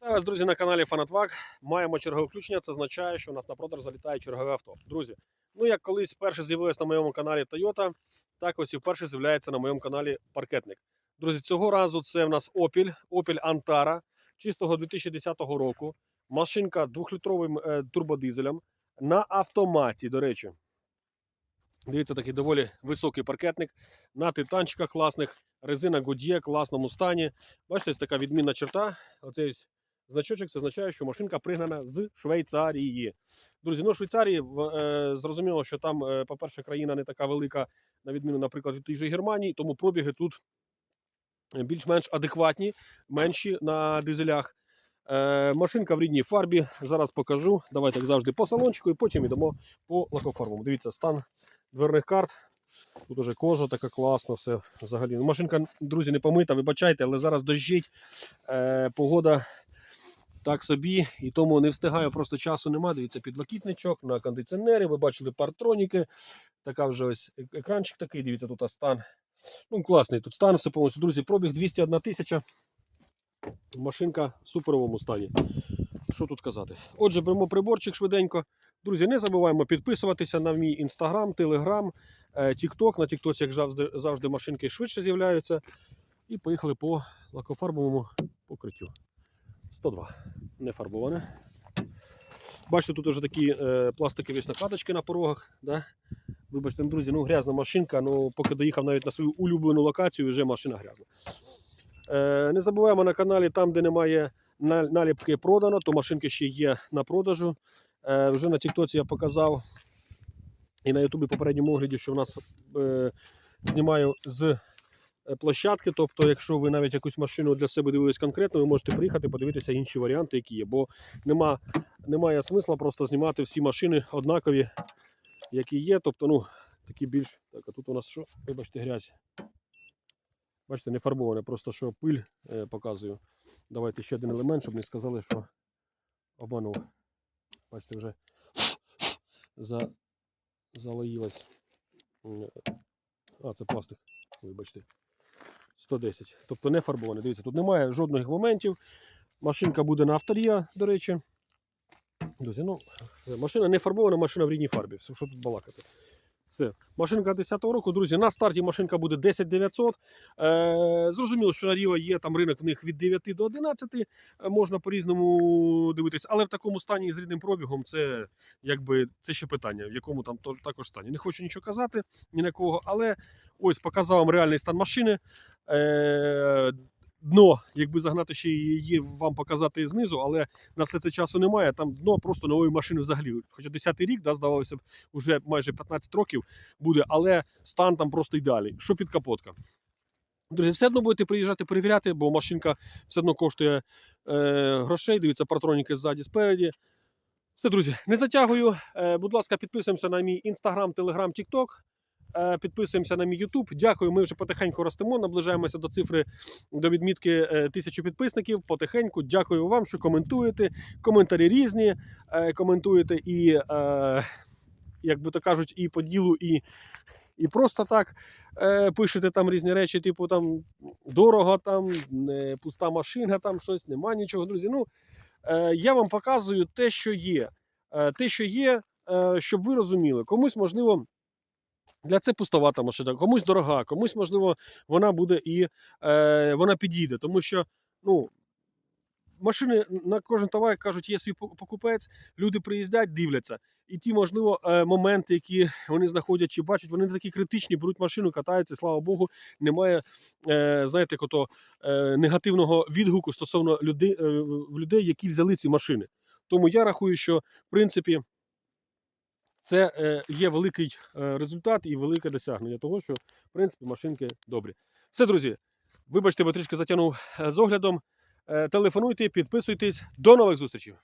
Вас, друзі, на каналі Фанатвак. Маємо чергове включення. Це означає, що у нас на продаж залітає чергове авто. Друзі, ну як колись вперше з'явилось на моєму каналі Toyota, так ось і вперше з'являється на моєму каналі паркетник. Друзі, цього разу це в нас Opel, Opel Antara, чистого 2010 року. Машинка 2-літровим е, турбодизелем на автоматі, до речі. Дивіться, такий доволі високий паркетник. На титанчиках класних, резина Goodyear класному стані. Бачите, ось така відмінна черта. Оцей значочок це означає, що машинка пригнана з Швейцарії. Друзі, ну Швейцарії е, зрозуміло, що там, е, по-перше, країна не така велика, на відміну, наприклад, від тієї ж Германії, тому пробіги тут більш-менш адекватні, менші на дизелях. Е, машинка в рідній фарбі. Зараз покажу. Давайте, як завжди, по салончику і потім йдемо по лакофарбам. Дивіться, стан дверних карт. Тут уже кожа така класна, все взагалі. Ну, машинка, друзі, не помита, вибачайте, але зараз дощить. Е, погода так собі, і тому не встигаю, просто часу нема. Дивіться, підлокітничок на кондиціонері. Ви бачили партроніки. Така вже ось екранчик такий. Дивіться, тут стан. Ну, класний тут стан, все повністю. Друзі, пробіг 201 тисяча. Машинка в суперовому стані. Що тут казати? Отже, беремо приборчик швиденько. Друзі, не забуваємо підписуватися на мій інстаграм, телеграм, тікток. На тіктоці, як завжди, машинки швидше з'являються. І поїхали по лакофарбовому покриттю. 102. Не фарбоване. Бачите, тут вже такі е, пластикові накладочки на порогах. Да? Вибачте, друзі, ну грязна машинка, ну поки доїхав навіть на свою улюблену локацію, вже машина грязна. Е, не забуваємо на каналі, там, де немає наліпки продано, то машинки ще є на продажу. Е, вже на Тіктоці я показав і на Ютубі попередньому огляді, що в нас е, знімаю з е, площадки. Тобто, якщо ви навіть якусь машину для себе дивились конкретно, ви можете приїхати подивитися інші варіанти, які є. Бо нема, немає смисла просто знімати всі машини однакові, які є. Тобто, ну, такі більш. Так, а тут у нас що? Вибачте, грязь. Бачите, не фарбоване, просто що пиль показую. Давайте ще один елемент, щоб не сказали, що обманув. Бачите, вже за, залоїлась. А, це пластик. Вибачте. 110. Тобто не фарбоване. Дивіться, тут немає жодних моментів. Машинка буде на авторія, до речі. Друзі, ну, машина не фарбована, машина в рідній фарбі. Все, що тут балакати. Все. Машинка 10-го року, друзі. На старті машинка буде 10900. Е, зрозуміло, що на Ріо є там ринок в них від 9 до 11. Е, можна по-різному дивитись, але в такому стані з рідним пробігом це якби це ще питання, в якому там також стані. Не хочу нічого казати ні на кого, але ось показав вам реальний стан машини. Е, дно, якби загнати ще її вам показати знизу, але на все це часу немає. Там дно просто нової машини взагалі. Хоча 10-й рік, да, здавалося б, вже майже 15 років буде, але стан там просто ідеальний. Що під капотка? Друзі, все одно будете приїжджати перевіряти, бо машинка все одно коштує е, грошей. Дивіться, партроніки ззаді, спереді. Все, друзі, не затягую. Е, будь ласка, підписуємося на мій інстаграм, телеграм, тікток. Е, підписуємося на мій Ютуб. Дякую. Ми вже потихеньку ростемо, наближаємося до цифри до відмітки е, тисячу підписників. Потихеньку. Дякую вам, що коментуєте. Коментарі різні. Е, коментуєте і, як би то кажуть, і по ділу, і, і просто так. Пишете там різні речі, типу там дорого, там пуста машина, там щось, нема нічого. Друзі. Ну, я вам показую те, що є. Те, що є, щоб ви розуміли, комусь можливо. Для це пустовата машина, комусь дорога, комусь, можливо, вона буде і е, вона підійде. Тому що ну, машини на кожен товар як кажуть, є свій покупець, люди приїздять, дивляться. І ті, можливо, е, моменти, які вони знаходять чи бачать, вони такі критичні, беруть машину, катаються, слава Богу, немає, е, знаєте, кото, е, негативного відгуку стосовно людей, е, людей, які взяли ці машини. Тому я рахую, що в принципі це е, є великий е, результат і велике досягнення того, що в принципі машинки добрі. Все, друзі, вибачте, бо трішки затягнув е, з оглядом. Телефонуйте, підписуйтесь. До нових зустрічей!